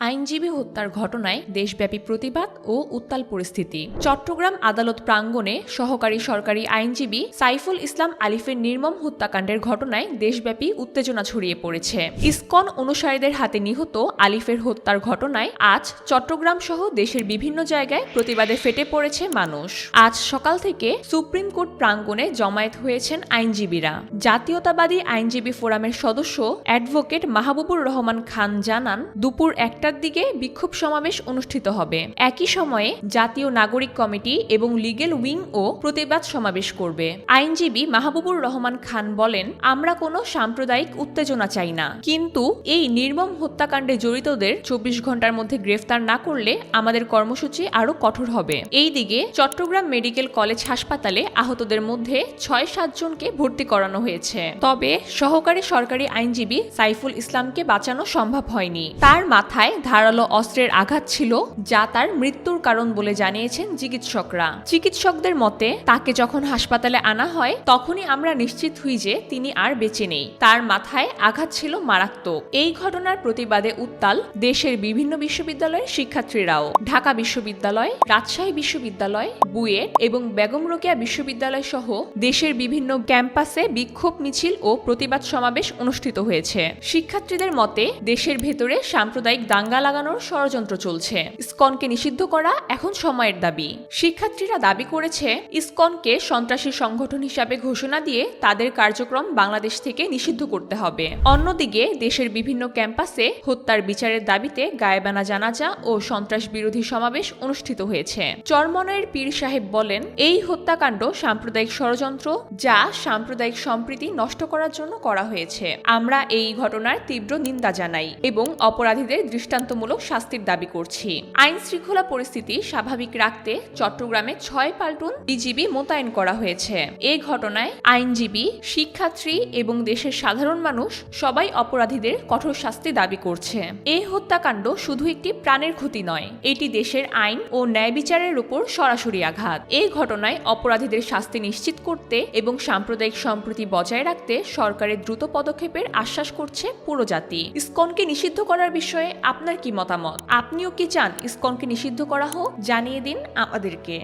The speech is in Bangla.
আইনজীবী হত্যার ঘটনায় দেশব্যাপী প্রতিবাদ ও উত্তাল পরিস্থিতি। চট্টগ্রাম আদালত প্রাঙ্গণে সহকারী সরকারি আইনজীবী সাইফুল ইসলাম আলিফের নির্মম হত্যাকাণ্ডের ঘটনায় দেশব্যাপী উত্তেজনা ছড়িয়ে পড়েছে। ইসকন অনুসারীদের হাতে নিহত আলিফের হত্যার ঘটনায় আজ চট্টগ্রাম সহ দেশের বিভিন্ন জায়গায় প্রতিবাদে ফেটে পড়েছে মানুষ। আজ সকাল থেকে সুপ্রিম কোর্ট প্রাঙ্গণে জমায়েত হয়েছেন আইনজীবীরা। জাতীয়তাবাদী আইনজীবী ফোরামের সদস্য অ্যাডভোকেট মাহবুবুর রহমান খান জানান, দুপুর একটার দিকে বিক্ষোভ সমাবেশ অনুষ্ঠিত হবে। একই সময়ে জাতীয় নাগরিক কমিটি এবং লিগেল উইং ও প্রতিবাদ সমাবেশ করবে। আইনজীবী মাহবুবুর রহমান খান বলেন, আমরা কোনো সাম্প্রদায়িক উত্তেজনা চাই না। কিন্তু এই নির্মম হত্যাকাণ্ডে জড়িতদের চব্বিশ ঘণ্টার মধ্যে গ্রেফতার না করলে আমাদের কর্মসূচি আরও কঠোর হবে। এই দিকে চট্টগ্রাম মেডিকেল কলেজ হাসপাতালে আহতদের মধ্যে ছয় সাতজনকে ভর্তি করানো হয়েছে। তবে সহকারী সরকারি আইনজীবী সাইফুল ইসলামকে বাঁচানো সম্ভব হয়নি। তার মাথায় ধারালো অস্ত্রের আঘাত ছিল যা তার মৃত্যুর কারণ বলে জানিয়েছেন চিকিৎসকরা। চিকিৎসকদের মতে, তাকে যখন হাসপাতালে আনা হয়, তখনই আমরা নিশ্চিত হই যে তিনি আর বেঁচে নেই। তার মাথায় আঘাত ছিল মারাত্মক। এই ঘটনার প্রতিবাদে উত্তাল দেশের বিভিন্ন বিশ্ববিদ্যালয়ের শিক্ষার্থীরাও। ঢাকা বিশ্ববিদ্যালয়, রাজশাহী বিশ্ববিদ্যালয়, বুয়েট এবং বেগম রোকেয়া বিশ্ববিদ্যালয় সহ দেশের বিভিন্ন ক্যাম্পাসে বিক্ষোভ মিছিল ও প্রতিবাদ সমাবেশ অনুষ্ঠিত হয়েছে। শিক্ষার্থীদের মতে, দেশের ভেতরে সাম্প্রদায়িক দাঙ্গা লাগানোর ষড়যন্ত্র চলছে। ইসকনকে নিষিদ্ধ করা এখন সময়ের দাবি। শিক্ষার্থীরা দাবি করেছে, ইসকনকে সন্ত্রাসী সংগঠন হিসাবে ঘোষণা দিয়ে তাদের কার্যক্রম বাংলাদেশ থেকে নিষিদ্ধ করতে হবে। অন্যদিকে, দেশের বিভিন্ন ক্যাম্পাসে হত্যার বিচারের দাবিতে গায়েবানা জানাজা ও সন্ত্রাস বিরোধী সমাবেশ অনুষ্ঠিত হয়েছে। চরমনয়ের পীর সাহেব বলেন, এই হত্যাকাণ্ড সাম্প্রদায়িক ষড়যন্ত্র যা সাম্প্রদায়িক সম্প্রীতি নষ্ট করার জন্য করা হয়েছে। আমরা এই ঘটনার তীব্র নিন্দা জানাই এবং অপরাধীদের দৃষ্টান্তমূলক শাস্তির দাবি করছি। আইন শৃঙ্খলা পরিস্থিতি স্বাভাবিক রাখতে চট্টগ্রামে ছয় পাল্টুন বিজিবি মোতায়েন করা হয়েছে। এই ঘটনায় আইনজীবী, শিক্ষার্থী এবং দেশের সাধারণ মানুষ সবাই অপরাধীদের কঠোর শাস্তি দাবি করছে। এই হত্যাকাণ্ড শুধু একটি প্রাণের ক্ষতি নয়, এটি দেশের আইন ও ন্যায় বিচারের উপর সরাসরি আঘাত। এই ঘটনায় অপরাধীদের শাস্তি নিশ্চিত করতে এবং সাম্প্রদায়িক সম্প্রীতি বজায় রাখতে সরকারের দ্রুত পদক্ষেপের আশ্বাস করছে পুরো জাতি। ইসকনকে নিষিদ্ধ করার বিষয়ে আপনার কি মতামত? আপনিও কি চান ইসকনকে নিষিদ্ধ করা হোক? জানিয়ে দিন আমাদেরকে।